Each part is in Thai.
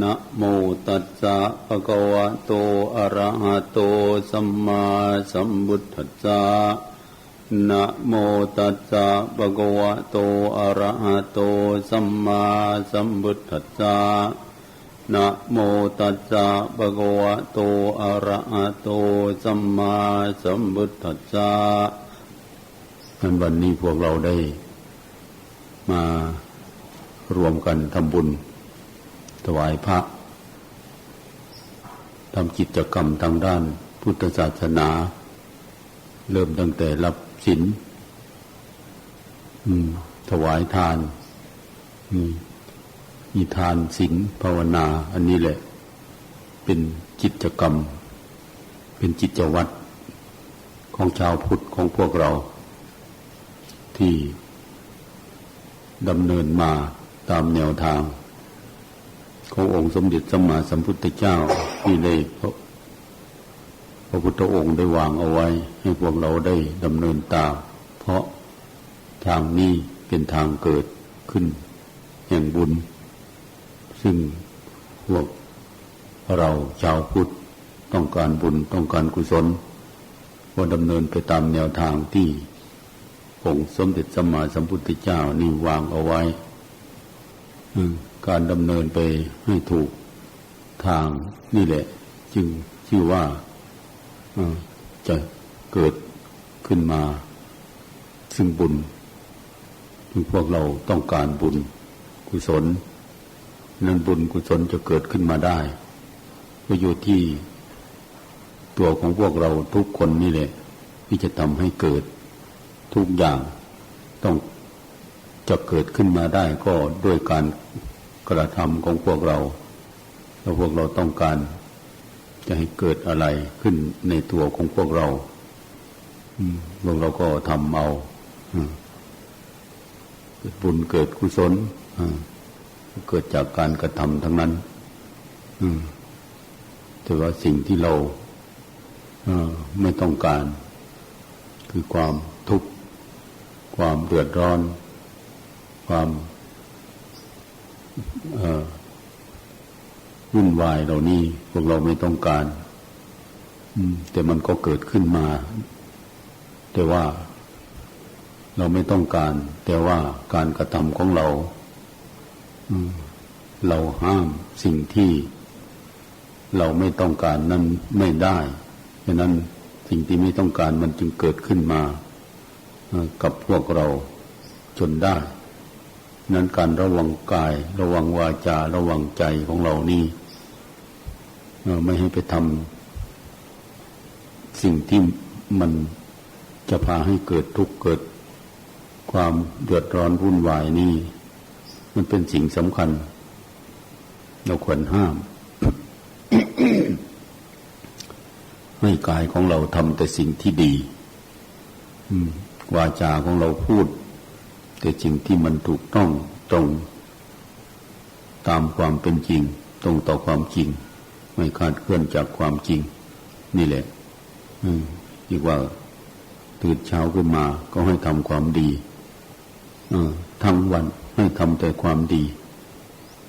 นะโมตัสสะภะคะวะโต อะระหะโต สัมมาสัมพุทธัสสะนะโมตัสสะภะคะวะโต อะระหะโต สัมมาสัมพุทธัสสะนะโมตัสสะภะคะวะโต อะระหะโต สัมมาสัมพุทธัสสะวันนี้พวกเราได้มารวมกันทำบุญ ถวายพระทำกิจกรรมทางด้านพุทธศาสนา เริ่มตั้งแต่รับศีลถวายทานมีทานศีลภาวนา อันนี้แหละ เป็นกิจกรรม เป็นจิตวัตรของชาวพุทธของพวกเรา ที่ดำเนินมาตามแนวทาง ขององค์สมเด็จสมมาสัมพุทธเจ้าที่ได้พระพระพุทธองค์ได้วางเอาไว้ ให้พวกเราได้ดำเนินตาม เพราะทางนี้เป็นทางเกิดขึ้นแห่งบุญ ซึ่งพวกเราชาวพุทธต้องการบุญต้องการกุศลว่าดำเนินไปตามแนวทางที่องค์สมเด็จสมมาสัมพุทธเจ้านี่วางเอาไว้ การดำเนินไปให้ถูกทางนี่แหละ จึงชื่อว่าจะเกิดขึ้นมา ซึ่งบุญซึ่พวกเราต้องการบุญกุศล นั้นบุญกุศลจะเกิดขึ้นมาได้ก็อยู่ที่ตัวของพวกเราทุกคนนี่แหละ ที่จะทำให้เกิดทุกอย่างต้องจะเกิดขึ้นมาได้ก็ด้วยการ กระทำของพวกเราแล้วพวกเราต้องการ จะให้เกิดอะไรขึ้นในตัวของพวกเราพวกเราก็ทำเอาเกิดบุญเกิดกุศลเกิดจากการกระทำทั้งนั้นแต่ว่าสิ่งที่เราไม่ต้องการ คือความทุกข์ ความเดือดร้อน ความ วุ่นวายเหล่านี้พวกเราไม่ต้องการแต่มันก็เกิดขึ้นมา แต่ว่าเราไม่ต้องการ แต่ว่าการกระทำของเราเราห้ามสิ่งที่เราไม่ต้องการนั้นไม่ได้ฉะนั้นสิ่งที่ไม่ต้องการมันจึงเกิดขึ้นมากับพวกเราจนได้ นั้นการระวังกาย ระวังวาจา ระวังใจของเรานี่ไม่ให้ไปทำสิ่งที่มันจะพาให้เกิดทุกข์เกิด ความเดือดร้อนวุ่นวายนี่ มันเป็นสิ่งสำคัญ เราควรห้าม ให้กายของเราทำแต่สิ่งที่ดีวาจาของเราพูด แต่สิ่งที่มันถูกต้องตรงตามความเป็นจริง ตรงต่อความจริง ไม่คาดเคลื่อนจากความจริง นี่แหละอีกว่าตื่นเช้าขึ้นมาก็ให้ทำความดีทั้งวันให้ทำแต่ความดี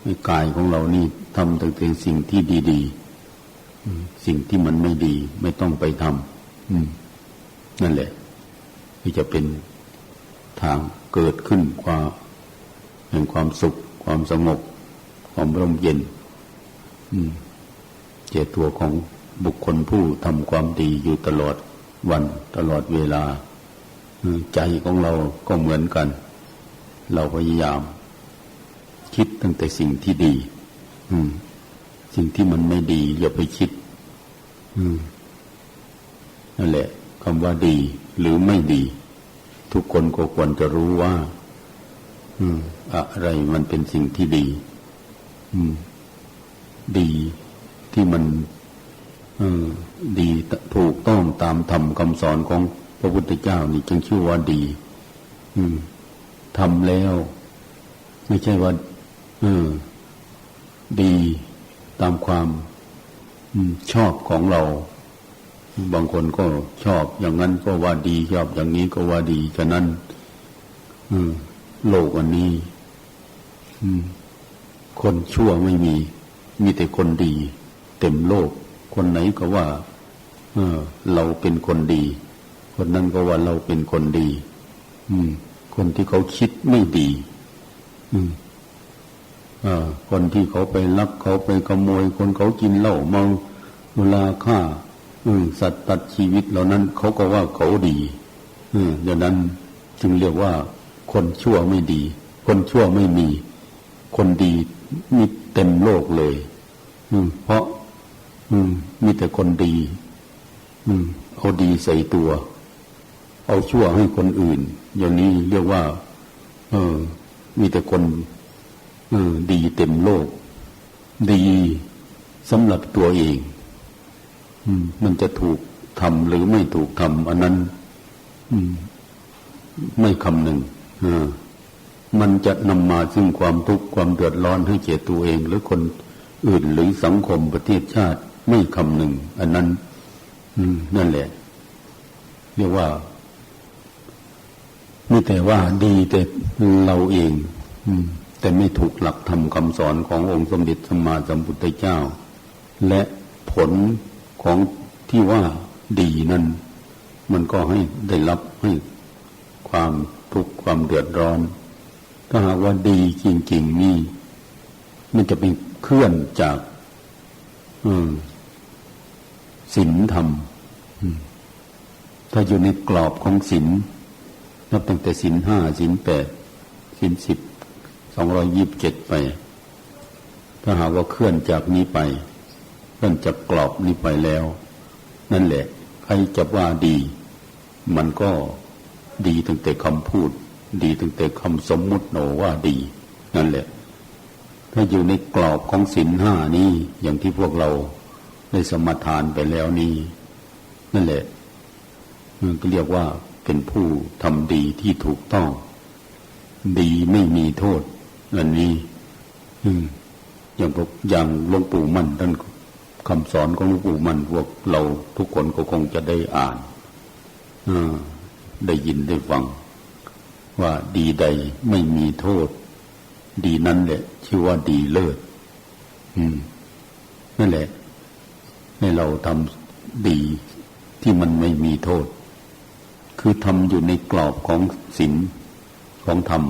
ให้กายของเรานี่ทำแต่สิ่งที่ดีๆสิ่งที่มันไม่ดี ไม่ต้องไปทำนั่นแหละที่จะเป็น ทางเกิดขึ้นความแห่งความสุข ความสงบ ความร่มเย็นเจตัวของบุคคลผู้ทำความดีอยู่ตลอดวันตลอดเวลาใจของเราก็เหมือนกัน เราพยายาม คิดตั้งแต่สิ่งที่ดีสิ่งที่มันไม่ดี อย่าไปคิดนั่นแหละคำว่าดีหรือไม่ดี ทุกคนก็ควรจะรู้ว่า อืม อะไรมันเป็นสิ่งที่ดี อืม ดีที่มันอดีถูกต้องตามธรรมคำสอนของพระพุทธเจ้านี่จึงชื่อว่าดี อืมทำแล้ว ไม่ใช่ว่าเออดีตามความชอบของเรา บางคนก็ชอบอย่างนั้นก็ว่าดีชอบอย่างนี้ก็ว่าดีฉะนั้นโลกอันนี้คนชั่วไม่มี มีแต่คนดี เต็มโลก คนไหนก็ว่าเเราเป็นคนดี คนนั้นก็ว่าเราเป็นคนดีคนที่เขาคิดไม่ดีคนที่เขาไปลักเขาไปขโมย คนเขากินเหล้าเมาเวลาฆ่า สัตว์ตัดชีวิตเหล่านั้นเขาก็ว่าเขาดีดังนั้นจึงเรียกว่าคนชั่วไม่ดี คนชั่วไม่มี คนดีมีเต็มโลกเลยเพราะมีแต่คนดีเอาดีใส่ตัว เอาชั่วให้คนอื่น อย่างนี้เรียกว่า เออ มีแต่คนดีเต็มโลก ดีสำหรับตัวเอง มันจะถูกทำหรือไม่ถูกทำอันนั้นมไม่คำหนึ่งมันจะนำมาซึ่งความทุกข์ความเดือดร้อนให้แก่ตัวเอง หรือคนอื่นหรือสังคมประเทศชาติไม่คำหนึ่ง อันนั้นนั่นแหละ เรียกว่าไม่แต่ว่าดีแต่เราเองอแต่ไม่ถูกหลักธรรมคำสอนขององค์สมเด็จสัมมาสัมพุทธเจ้า และผล ของที่ว่าดีนั้น มันก็ให้ได้รับให้ความทุกข์ความเดือดร้อน ถ้าหากว่าดีจริง ๆ นี่ มันจะเป็นเคลื่อนจากศีลธรรมถ้าอยู่ในกรอบของศีลนับตั้งแต่ศีลห้าศีลแปดศีลสิบสองรอยิบเจ็ดไป ถ้าหากว่าเคลื่อนจากนี้ไป เคลื่อนจากกรอบนี้ไปแล้ว นั่นแหละใครจะว่าดี มันก็ดีตั้งแต่คำพูด ดีตั้งแต่คำสมมุติโนว่าดี นั่นแหละ ถ้าอยู่ในกรอบของศีลห้านี้อย่างที่พวกเราได้สมทานไปแล้วนี้นั่นแหละมันก็เรียกว่าเป็นผู้ทำดีที่ถูกต้อง ดีไม่มีโทษอันนี้ อืมอย่างพวกอย่างหลวงปู่มั่นท่าน คำสอนของหลวงปู่มันพวกเราทุกคนก็คงจะได้อ่านได้ยินได้ฟัง ว่าดีใดไม่มีโทษ ดีนั้นแหละชื่อว่าดีเลิศนั่นแหละ ให้เราทำดีที่มันไม่มีโทษ คือทำอยู่ในกรอบของศีลของธรรม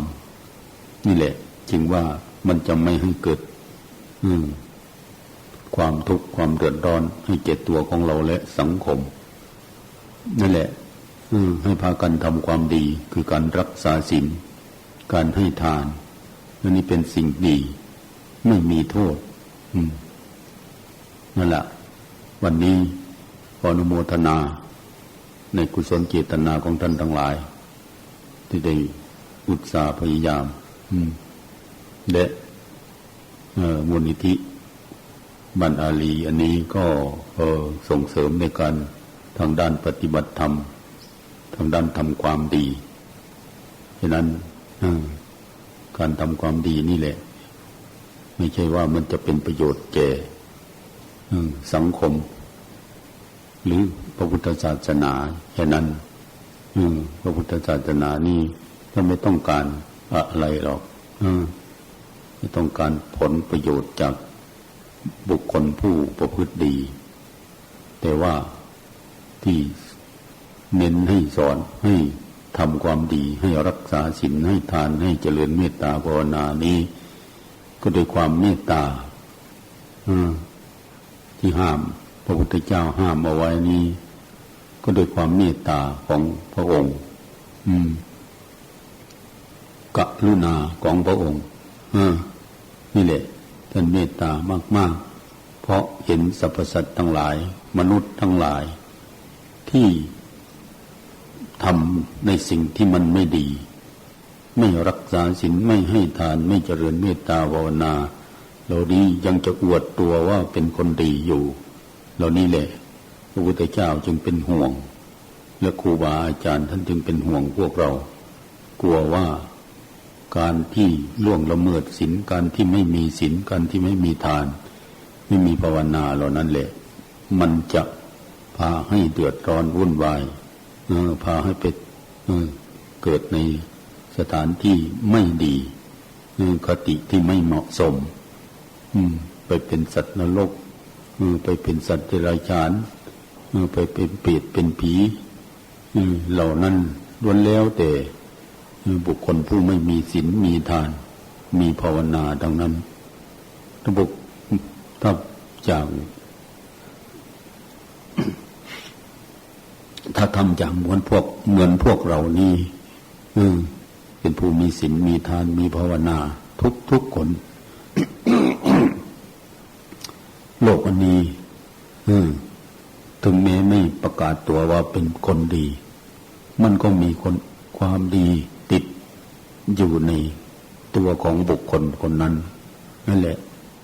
นี่แหละ จึงว่ามันจะไม่ให้เกิด อืม ความทุกข์ความเดือดร้อนให้เจ็ตัวของเราและสังคม นั่นแหละให้พากันทำความดี คือการรักษาศีลการให้ทานอันนี้เป็นสิ่งดี ไม่มีโทษนั่นแหละวันนี้ขออนุโมทนา ในกุศลเจตนาของท่านทั้งหลาย ที่ได้อุตสาห์พยายามอืมและมูลนิธิ บันอาลีอันนี้ก็ส่งเสริมในการทางด้านปฏิบัติธรรม ทางด้านทำความดีฉะนั้นการทำความดีนี่แหละ ไม่ใช่ว่ามันจะเป็นประโยชน์แก่สังคม หรือพระพุทธศาสนาแค่นั้นพระพุทธศาสนานี่ถ้าไม่ต้องการอะไรหรอกไม่ต้องการผลประโยชน์จาก บุคคลผู้ประพฤติดี แต่ว่าที่เน้นให้สอนให้ทำความดีให้รักษาศีลให้ทานให้เจริญเมตตาภาวนานี้ ก็ด้วยความเมตตาที่ห้าม พระพุทธเจ้าห้ามเอาไว้นี้ ก็ด้วยความเมตตาของพระองค์ อืมกรุณาของพระองค์นี่แหละ ท่านเมตตามาก ๆ เพราะเห็นสรรพสัตว์ทั้งหลาย มนุษย์ทั้งหลาย ที่ทำในสิ่งที่มันไม่ดี ไม่รักษาศีลไม่ให้ทานไม่เจริญเมตตาภาวนาเหล่านี้ยังจะอวดตัวว่าเป็นคนดีอยู่ เหล่านี้แหละพระพุทธเจ้าจึงเป็นห่วง และครูบาอาจารย์ท่านจึงเป็นห่วงพวกเรา กลัวว่า การที่ล่วงละเมิดศีลการที่ไม่มีศีลการที่ไม่มีทาน ไม่มีภาวนาเหล่านั้นแหละ มันจะพาให้เดือดร้อนวุ่นวายพาให้ไปเกิดในสถานที่ไม่ดีคติที่ไม่เหมาะสมไปไปเป็นสัตว์นรกไปเป็นสัตว์เดรัจฉานไปเป็นเปรตเป็นผีเหล่านั้นล้วนแล้วแต่ บุคคลผู้ไม่มีศีลมีทาน มีภาวนาดังนั้นถ้าบุคถ้าจากถ้าทำอย่างเหมือนพวกเหมือนพวกเรานี่เออเป็นผู้มีศีลมีทานมีภาวนา ทุกทุกคน โลกอันนี้ถึงแม้ไม่ประกาศตัวว่าเป็นคนดี มันก็มีคนความดี ติดอยู่ในตัวของบุคคลคนนั้นนั่นแหละ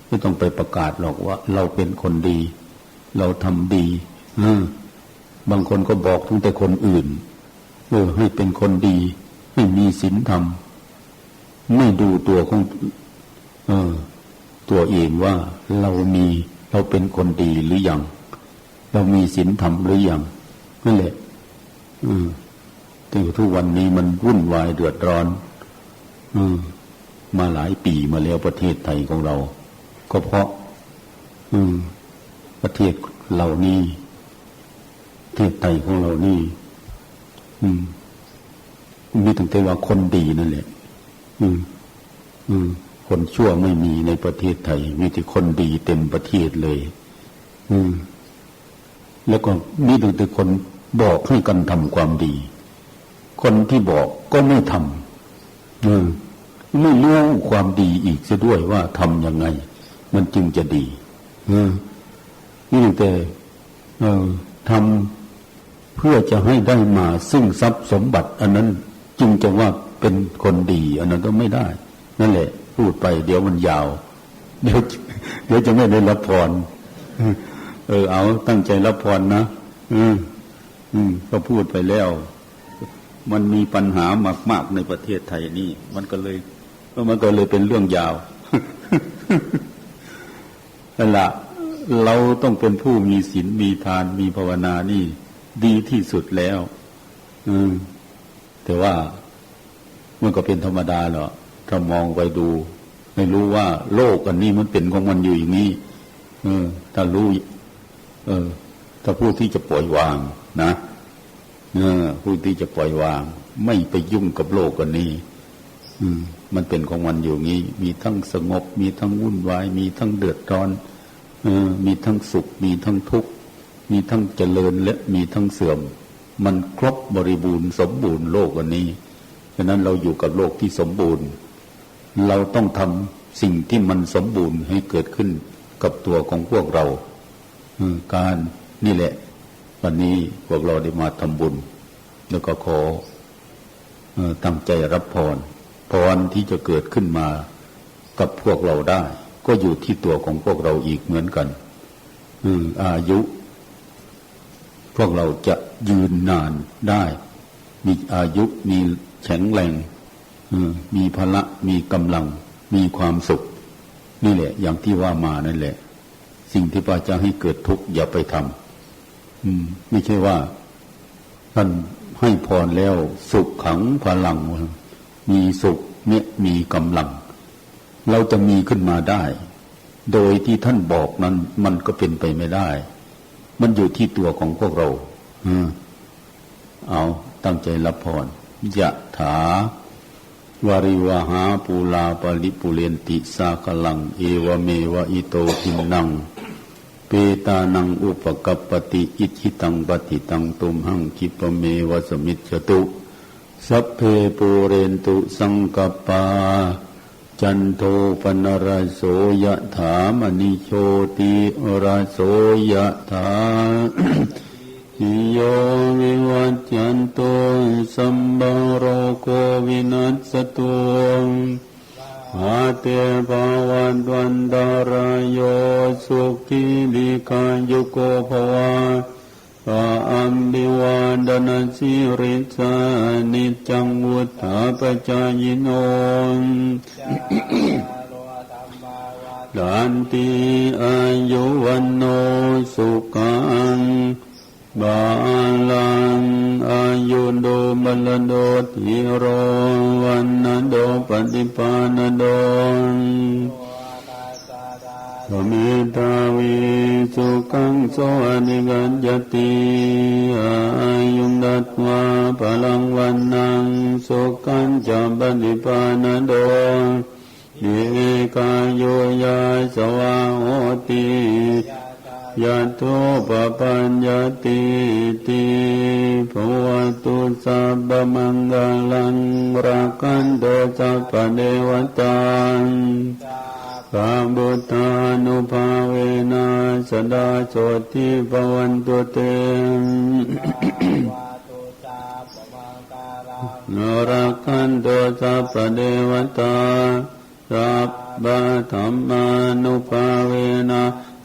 ไม่ต้องไปประกาศหรอกว่า เราเป็นคนดี เราทำดีบางคนก็บอกทั้งแต่คนอื่นเออให้เป็นคนดีให้มีศีลธรรมไม่ดูตัวของเออ ตัวเองว่าเรามีเราเป็นคนดีหรือยังเรามีศีลธรรมหรือยังนั่นแหละ อืม แต่ทุกวันนี้มันวุ่นวายเดือดร้อนอืมมาหลายปีมาแล้วประเทศไทยของเรา ก็เพราะ อืม ประเทศเหล่านี้ประเทศไทยของเรานี่อืมมีตั้งแต่ว่าคนดีนั่นแหละ อืม อืม คนชั่วไม่มีในประเทศไทย มีแต่คนดีเต็มประเทศเลย อืม แล้วก็มีตั้งแต่คนบอกให้กันทำความดี คนที่บอกก็ไม่ทำอืมไม่รู้ความดีอีกจะด้วยว่าทำยังไง มันจึงจะดีเออนี่แต่เออทำเพื่อจะให้ได้มาซึ่งทรัพย์สมบัติ อันนั้นจึงจะว่าเป็นคนดี อันนั้นก็ไม่ได้ นั่นแหละ พูดไปเดี๋ยวมันยาว เดี๋ยวเดี๋ยวจะไม่ได้รับพรเออเอาตั้งใจรับพรนะอืมอืมก็พูดไปแล้ว มันมีปัญหามาก ๆ ในประเทศไทยนี่ มันก็เลยมันก็เลยเป็นเรื่องยาวนั่นละเราต้องเป็นผู้มีศีลมีทานมีภาวนานี่ ดีที่สุดแล้ว อืม แต่ว่ามันก็เป็นธรรมดาเหรอถ้ามองไปดู ไม่รู้ว่าโลกอันนี้มันเป็นของมันอยู่อย่างนี้เออ ถ้ารู้ เออ ถ้าผู้ที่จะปล่อยวางนะ ผู้ที่จะปล่อยวาง ไม่ไปยุ่งกับโลกอันนี้อืมมันเป็นของมันอยู่งี้ มีทั้งสงบ มีทั้งวุ่นวาย มีทั้งเดือดร้อนเออมีทั้งสุข มีทั้งทุกข์ มีทั้งเจริญและมีทั้งเสื่อม มันครบบริบูรณ์สมบูรณ์โลกวันนี้ฉะนั้นเราอยู่กับโลกที่สมบูรณ์ เราต้องทำสิ่งที่มันสมบูรณ์ให้เกิดขึ้นกับตัวของพวกเราการนี่แหละ วันนี้พวกเราได้มาทำบุญ แล้วก็ขอตั้งใจรับพร พรที่จะเกิดขึ้นมากับพวกเราได้ ก็อยู่ที่ตัวของพวกเราอีกเหมือนกันอายุ พวกเราจะยืนนานได้ มีอายุมีแข็งแรงมีพละมีกำลัง มีความสุข นี่แหละ อย่างที่ว่ามานั่นแหละ สิ่งที่พระจะให้เกิดทุกข์อย่าไปทำ ไม่ใช่ว่า ท่านให้พรแล้ว สุขขังพลัง มีสุขเนี่ยมีกำลัง เราจะมีขึ้นมาได้ โดยที่ท่านบอกนั้น มันก็เป็นไปไม่ได้ มันอยู่ที่ตัวของพวกเราเอาตั้งใจรับพรยะถาวาริวหาปูลาปลิปุเรนติสากลัง เอวเมวะอิโตทินัง เปตานังอุปกปติอิชิตังปฏิตังตุมหังคิปเมวสมิจตุสัพเพปูเรนตุสังกปา จันโทปนรโสยถามณิโชติราโสยถานิโยวิวัจจันโตสัมบารโกวินัสตุ อาเตภาวันวันดารโยสุขีลิกายุโกภวาอัมบิวานดนสิริสานิจังวุฒาปจายโนดันติอายุวันโนสุขัง บาลังอายุโดบัลโดทิโรวันนโดปฏิปานโดสมิตาวิสุขังโสอนิกัจจติอายุดัตวาพลังวันนังสุขันจัปฏิปานโดเยกายโยยาสวาโหติ ยะโทปปัญญาติติภวตุสัพพมังกลังรักันโตสัพพเดวตังพระบุตานุภาเวนะสดาโสติภวันตุเตวาตุสาปมังการังนรักันโตสัพพเดวตาสัพพธรรมานุภาเวนะ